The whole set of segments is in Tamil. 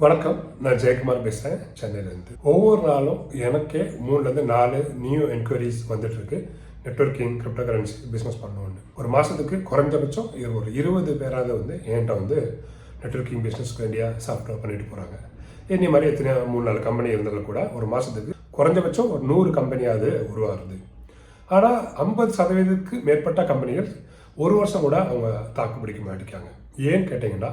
வணக்கம். நான் ஜெயக்குமார் பேசுகிறேன் சென்னையிலேருந்து. ஒவ்வொரு நாளும் எனக்கே மூணுலேருந்து நாலு நியூ என்கொயரிஸ் வந்துட்டுருக்கு. நெட்ஒர்க்கிங் கிரிப்டோ கரன்சி பிஸ்னஸ் பண்ணணும்னு. ஒரு மாதத்துக்கு குறைஞ்சபட்சம் இரு- ஒரு இருபது பேராவது வந்து என்கிட்ட வந்து நெட்ஒர்க்கிங் பிஸ்னஸ்க்கு வேண்டிய சாஃப்ட்வேர் பண்ணிட்டு போகிறாங்க என்னை மாதிரி எத்தனை மூணு நாலு கம்பெனி இருந்தாலும் கூட ஒரு மாதத்துக்கு குறைஞ்சபட்சம் ஒரு நூறு கம்பெனியாவது உருவாகுது. ஆனால் ஐம்பது சதவீதத்துக்கு மேற்பட்ட கம்பெனிகள் ஒரு வருஷம் கூட அவங்க தாக்கு பிடிக்க மாட்டேங்காங்க ஏன்னு கேட்டிங்கன்னா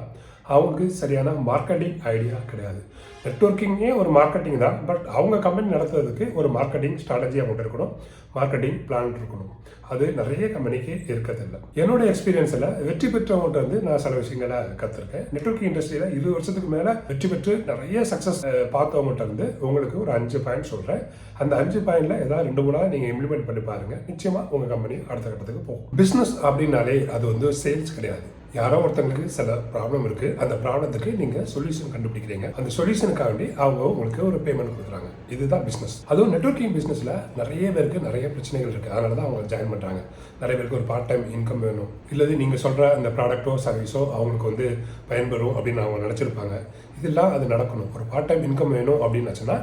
அவங்களுக்கு சரியான மார்க்கெட்டிங் ஐடியா கிடையாது. நெட்வொர்க்கிங்கே ஒரு மார்க்கெட்டிங் தான் பட் அவங்க கம்பெனி நடத்துறதுக்கு ஒரு மார்க்கெட்டிங் ஸ்ட்ராட்டஜி அவங்கள்ட்ட இருக்கணும். மார்க்கெட்டிங் பிளான் இருக்கணும். அது நிறைய கம்பெனிக்கு இருக்கிறதில்ல. என்னோட எக்ஸ்பீரியன்ஸில் வெற்றி பெற்றவங்கள்ட்ட வந்து நான் சில விஷயங்களை கற்றுருக்கேன் நெட்வொர்க்கிங் இண்டஸ்ட்ரியில் இருபது வருஷத்துக்கு மேலே வெற்றி பெற்று நிறைய சக்ஸஸ் பார்த்தவங்கள்ட்ட இருந்து உங்களுக்கு ஒரு அஞ்சு பாயிண்ட் சொல்கிறேன் அந்த அஞ்சு பாயிண்டில் ஏதாவது ரெண்டு மூணாவது நீங்கள் இம்ப்ளிமெண்ட் பண்ணி பாருங்கள் நிச்சயமாக உங்கள் கம்பெனி அடுத்த கட்டத்துக்கு போகும். பிஸ்னஸ் அப்படின்னாலே அது வந்து சேல்ஸ் கிடையாது. யாரோ ஒருத்தங்களுக்கு சில ப்ராப்ளம் இருக்குது அந்த ப்ராப்ளத்துக்கு நீங்கள் சொல்யூஷன் கண்டுபிடிக்கிறீங்க. அந்த சொல்யூஷனுக்காக வேண்டி அவங்க உங்களுக்கு ஒரு பேமெண்ட் கொடுக்குறாங்க. இதுதான் பிஸ்னஸ் அதுவும் நெட்வொர்க்கிங் பிஸ்னஸில் நிறைய பேருக்கு நிறைய பிரச்சனைகள் இருக்குது அதனால தான் அவங்க ஜாயின் பண்ணுறாங்க நிறைய பேருக்கு ஒரு பார்ட் டைம் இன்கம் வேணும். இல்லது நீங்கள் சொல்கிற அந்த ப்ராடக்ட்டோ சர்வீஸோ அவங்களுக்கு வந்து பயன்பெறும் அப்படின்னு அவங்க நினச்சிருப்பாங்க. இதெல்லாம் அது நடக்கணும். ஒரு பார்ட் டைம் இன்கம் வேணும் அப்படின்னு ஆச்சுன்னா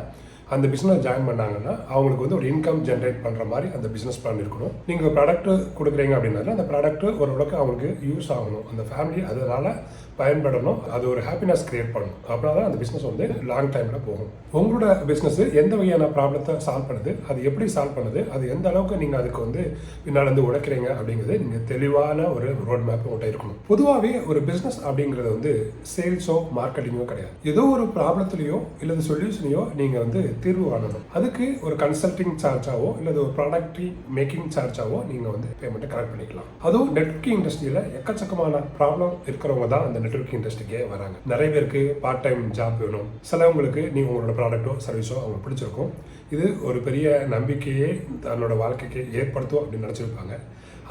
அந்த பிஸ்னஸ் ஜாயின் பண்ணாங்கன்னா அவங்களுக்கு வந்து ஒரு இன்கம் ஜென்ரேட் பண்ணுற மாதிரி அந்த பிஸ்னஸ் பிளான் இருக்கணும். நீங்கள் ப்ராடக்ட் கொடுக்குறீங்க அப்படின்னால அந்த ப்ராடக்ட் ஓரளவுக்கு அவங்களுக்கு யூஸ் ஆகணும். அந்த ஃபேமிலி அதனால் பயன்படணும். அது ஒரு ஹாப்பினஸ் கிரியேட் பண்ணணும் அப்படின்னா தான் அந்த பிஸ்னஸ் வந்து லாங் டைமில் போகும். உங்களோட பிஸ்னஸ் எந்த வகையான ப்ராப்ளத்தை சால்வ் பண்ணுது? அது எப்படி சால்வ் பண்ணுது? அது எந்த அளவுக்கு நீங்கள் அதுக்கு வந்து பின்னால் வந்து உடைக்கிறீங்க அப்படிங்கிறது நீங்கள் தெளிவான ஒரு ரோட் மேப் உங்கள்கிட்ட இருக்கணும். பொதுவாகவே ஒரு பிஸ்னஸ் அப்படிங்கிறது வந்து சேல்ஸோ மார்க்கெட்டிங்கோ கிடையாது. ஏதோ ஒரு ப்ராப்ளத்துலையோ இல்லை சொல்யூஷனையோ நீங்கள் வந்து தீர்வு வாங்கணும் அதுக்கு ஒரு கன்சல்டிங் சார்ஜாவோ இல்லது ஒரு ப்ராடக்ட் மேக்கிங் சார்ஜாவோ நீங்கள் வந்து பேமெண்ட்டை கலெக்ட் பண்ணிக்கலாம். அதுவும் நெட்ஒர்க்கிங் இண்டஸ்ட்ரியில் எக்கச்சக்கமான ப்ராப்ளம் இருக்கிறவங்க தான் அந்த நெட்வொர்க்கிங் இண்டஸ்ட்ரிக்கே வராங்க. நிறைய பேருக்கு பார்ட் டைம் ஜாப் வேணும். சிலவங்களுக்கு நீங்கள் உங்களோட ப்ராடக்ட்டோ சர்வீஸோ அவங்க பிடிச்சிருக்கும். இது ஒரு பெரிய நம்பிக்கையே தன்னோட வாழ்க்கைக்கு ஏற்படுத்தும் அப்படின்னு நினச்சிருப்பாங்க.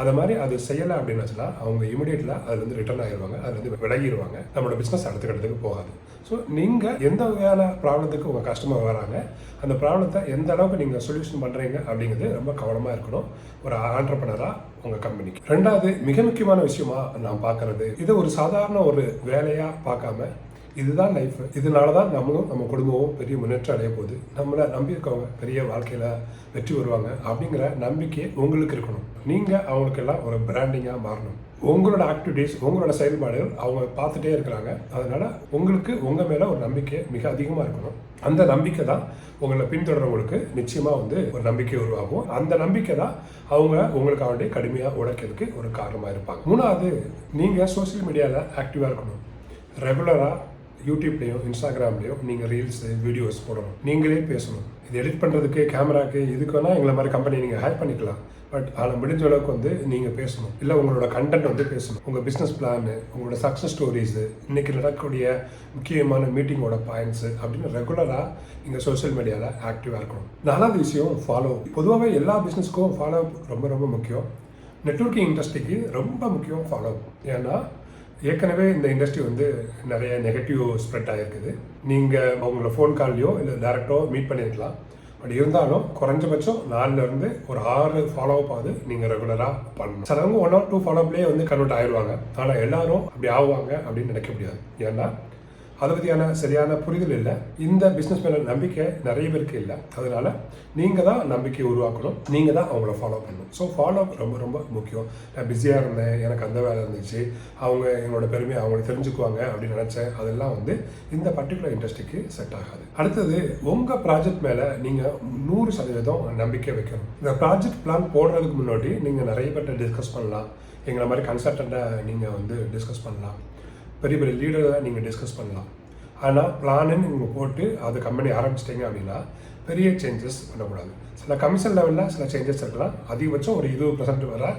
அது மாதிரி அது செய்யலை அப்படின்னு அப்படின்னாச்சுன்னா அவங்க இமீடியட்ல அதுலேருந்து ரிட்டர்ன் ஆகிடுவாங்க அதுலேருந்து விலகிடுவாங்க நம்மளோட பிஸ்னஸ் அடுத்த கட்டத்துக்கு போகாது. ஸோ நீங்கள் எந்த வகையான ப்ராப்ளத்துக்கு உங்கள் கஸ்டமர் வராங்க அந்த ப்ராப்ளத்தை எந்த அளவுக்கு நீங்கள் சொல்யூஷன் பண்ணுறீங்க அப்படிங்கிறது ரொம்ப கவனமாக இருக்கணும். ஒரு ஆண்டர்பனராக உங்கள் கம்பெனிக்கு ரெண்டாவது மிக முக்கியமான விஷயமா நான் பார்க்குறது இது ஒரு சாதாரண ஒரு வேலையாக பார்க்காம இதுதான் லைஃப் இதனால தான் நம்மளும் நம்ம குடும்பமும் பெரிய முன்னேற்றம் அடைய போகுது. நம்மளை நம்பியிருக்கவங்க பெரிய வாழ்க்கையில் வெற்றி வருவாங்க அப்படிங்கிற நம்பிக்கை உங்களுக்கு இருக்கணும். நீங்கள் அவங்களுக்கெல்லாம் ஒரு பிராண்டிங்காக மாறணும். உங்களோட ஆக்டிவிட்டீஸ் உங்களோட செயல்பாடுகள் அவங்க பார்த்துட்டே இருக்கிறாங்க. அதனால் உங்களுக்கு உங்கள் மேலே ஒரு நம்பிக்கை மிக அதிகமாக இருக்கணும். அந்த நம்பிக்கை தான் உங்களை பின்தொடர்றவங்களுக்கு நிச்சயமாக வந்து ஒரு நம்பிக்கை உருவாகும். அந்த நம்பிக்கை தான் அவங்க உங்களுக்காக வேண்டி கடுமையாக உழைக்கிறதுக்கு ஒரு காரணமாக இருப்பாங்க. மூணாவது நீங்கள் சோஷியல் மீடியாவில் ஆக்டிவாக இருக்கணும். ரெகுலராக யூடியூப்லேயும் இன்ஸ்டாகிராம்லேயும் நீங்கள் ரீல்ஸு வீடியோஸ் போடணும். நீங்களே பேசணும். இது எடிட் பண்ணுறதுக்கு கேமராக்கு இதுக்கு வேணால் எங்களை மாதிரி கம்பெனி நீங்கள் ஹேர் பண்ணிக்கலாம். பட் ஆனால் முடிஞ்ச அளவுக்கு வந்து நீங்கள் பேசணும். இல்லை உங்களோட கண்டென்ட் வந்து பேசணும். உங்கள் பிஸ்னஸ் பிளானு உங்களோட சக்ஸஸ் ஸ்டோரிஸு இன்றைக்கி நடக்கக்கூடிய முக்கியமான மீட்டிங்கோட பாயிண்ட்ஸு அப்படின்னு ரெகுலராக நீங்கள் சோஷியல் மீடியாவில் ஆக்டிவாக இருக்கணும். நாலாவது விஷயம் ஃபாலோ பொதுவாகவே எல்லா பிஸ்னஸ்க்கும் ஃபாலோ ரொம்ப ரொம்ப முக்கியம். நெட்வொர்க்கிங் இண்டஸ்ட்ரிக்கு ரொம்ப முக்கியம் ஃபாலோ ஏன்னா ஏற்கனவே இந்த இண்டஸ்ட்ரி வந்து நிறைய நெகட்டிவ் ஸ்ப்ரெட் ஆகிருக்குது நீங்கள் அவங்கள ஃபோன் கால்லையோ இல்லை டேரெக்டோ மீட் பண்ணியிருக்கலாம் பட் இருந்தாலும் குறைஞ்சபட்சம் நாலுலேருந்து ஒரு ஆறு ஃபாலோ அப் ஆகுது நீங்கள் ரெகுலராக பண்ணணும். சிலவங்க ஒன் ஆர் டூ ஃபாலோ அப்லேயே வந்து கன்வெர்ட் ஆயிடுவாங்க ஆனால் எல்லாரும் அப்படி ஆகுவாங்க அப்படின்னு நினைக்க முடியாது. ஏன்னா அதை பற்றியான சரியான புரிதல் இல்லை. இந்த பிஸ்னஸ் மேலே நம்பிக்கை நிறைய பேருக்கு இல்லை. அதனால் நீங்கள் தான் நம்பிக்கையை உருவாக்கணும். நீங்கள் தான் அவங்கள ஃபாலோ பண்ணணும். ஸோ ஃபாலோ ரொம்ப ரொம்ப முக்கியம். நான் பிஸியாக இருந்தேன். எனக்கு அந்த வேலை இருந்துச்சு. அவங்க என்னோட பெருமையை அவங்களை தெரிஞ்சுக்குவாங்க அப்படின்னு நினச்சேன். அதெல்லாம் வந்து இந்த பர்டிகுலர் இண்டஸ்ட்ரிக்கு செட் ஆகாது. அடுத்தது உங்கள் ப்ராஜெக்ட் மேலே நீங்கள் நூறு சதவீதம் நம்பிக்கை வைக்கணும். இந்த ப்ராஜெக்ட் பிளான் போடுறதுக்கு முன்னாடி நீங்கள் நிறைய பேர்ட்ட டிஸ்கஸ் பண்ணலாம். எங்களை மாதிரி கன்சல்டண்ட்டை நீங்கள் வந்து டிஸ்கஸ் பண்ணலாம். பெரிய பெரிய லீடரை நீங்கள் டிஸ்கஸ் பண்ணலாம். ஆனால் பிளானுன்னு நீங்கள் போட்டு அது கம்பெனி ஆரம்பிச்சிட்டிங்க அப்படின்னா பெரிய சேஞ்சஸ் பண்ணக்கூடாது. சில கமிஷன் லெவலில் சில சேஞ்சஸ் இருக்கலாம். அதிகபட்சம் ஒரு இருபது பர்சன்ட் வர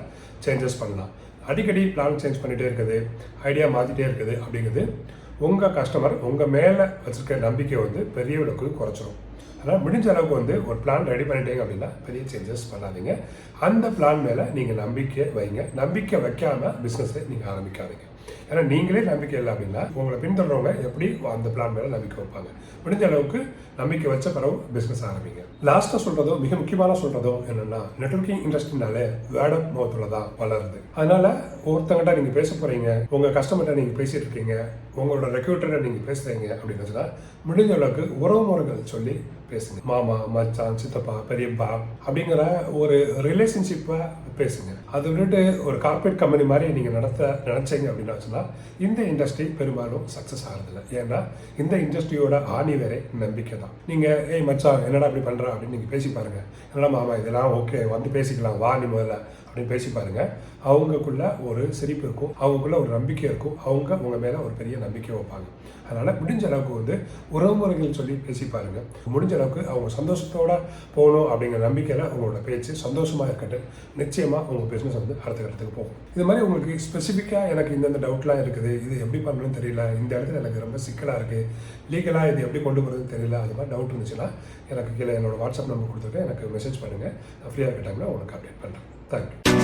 சேஞ்சஸ் பண்ணலாம். அடிக்கடி பிளான் சேஞ்ச் பண்ணிகிட்டே இருக்குது ஐடியா மாற்றிட்டே இருக்குது அப்படிங்கிறது உங்கள் கஸ்டமர் உங்கள் மேலே வச்சுருக்க நம்பிக்கை வந்து பெரிய அளவுக்கு குறைச்சிரும். அதனால் முடிஞ்ச அளவுக்கு வந்து ஒரு பிளான் ரெடி பண்ணிட்டீங்க அப்படின்னா பெரிய சேஞ்சஸ் பண்ணாதீங்க. அந்த பிளான் மேலே நீங்கள் நம்பிக்கை வைங்க. நம்பிக்கை வைக்காமல் பிஸ்னஸை நீங்கள் ஆரம்பிக்காதீங்க. ஏன்னா நீங்களே நம்பிக்கை இல்லை அப்படின்னா உங்களை பின்தொடர்றவங்க எப்படி அந்த பிளான் மேலே நம்பிக்கை வைப்பாங்க? முடிஞ்ச அளவுக்கு நம்பிக்கை வச்ச பிறகு பிஸ்னஸ் ஆரம்பிங்க. லாஸ்ட்டாக சொல்கிறதோ மிக முக்கியமான சொல்கிறதோ என்னென்னா நெட்ஒர்க்கிங் இண்டஸ்ட்ரினாலே வேர்ட் ஆஃப் மவுத்தில் தான் வளருது. அதனால் ஒருத்தங்கிட்ட நீங்கள் பேச போகிறீங்க உங்கள் கஸ்டமர்கிட்ட நீங்கள் பேசிட்டு இருக்கீங்க உங்களோட ரெக்ரூட்டரை நீங்கள் பேசுகிறீங்க அப்படின்னு முடிஞ்ச அளவுக்கு உறவு முறைகள் சொல்லி பேசுங்க. மாமா மச்சான் சித்தப்பா பெரியப்பா அப்படிங்கிற ஒரு ரிலேஷன்ஷிப்பை பேசுங்க. அதை விட்டுட்டு ஒரு கார்பரேட் கம்பெனி மாதிரி நீங்கள் நடத்த நினச்சிங்க அப்படின்னு வச்சுன்னா இந்த இண்டஸ்ட்ரி பெரும்பாலும் சக்ஸஸ் ஆகிறதில்ல. ஏன்னா இந்த இண்டஸ்ட்ரியோட ஆணி வேறே நம்பிக்கை தான். நீங்கள் ஏய் மச்சான் என்னடா இப்படி பண்ணுறா அப்படின்னு நீங்கள் பேசி பாருங்க. என்னடா மாமா இதெல்லாம் ஓகே வந்து பேசிக்கலாம். வா நீ முதல்ல. அப்படின்னு பேசி பாருங்க. அவங்களுக்குள்ள ஒரு சிரிப்பு இருக்கும். அவங்களுக்குள்ள ஒரு நம்பிக்கை இருக்கும். அவங்க உங்கள் மேலே ஒரு பெரிய நம்பிக்கை வைப்பாங்க. அதனால் முடிஞ்ச அளவுக்கு வந்து உறவுமுறைகள் சொல்லி பேசி பாருங்க. முடிஞ்ச அளவுக்கு அவங்க சந்தோஷத்தோட போகணும் அப்படிங்கிற நம்பிக்கையில் உங்களோட பேச்சு சந்தோஷமாக இருக்கட்டும். நிச்சயமாக உங்கள் பிஸ்னஸ் வந்து அடுத்த கட்டத்துக்கு போகும். இது மாதிரி உங்களுக்கு ஸ்பெசிஃபிக்காக எனக்கு இந்தந்த டவுட்லாம் இருக்குது. இது எப்படி பண்ணணும்னு தெரியல. இந்த இடத்துல எனக்கு ரொம்ப சிக்கலாக இருக்குது லீகலாக இது எப்படி கொண்டு போகிறதுன்னு தெரியல. அது மாதிரி டவுட் இருந்துச்சுன்னா எனக்கு கீழே என்னோடய வாட்ஸ்அப் நம்பர் கொடுத்துருக்கேன் எனக்கு மெசேஜ் பண்ணுங்கள் ஃப்ரீயாக இருக்க டைமில் உங்களுக்கு அப்டேட் பண்ணுறேன் Thank.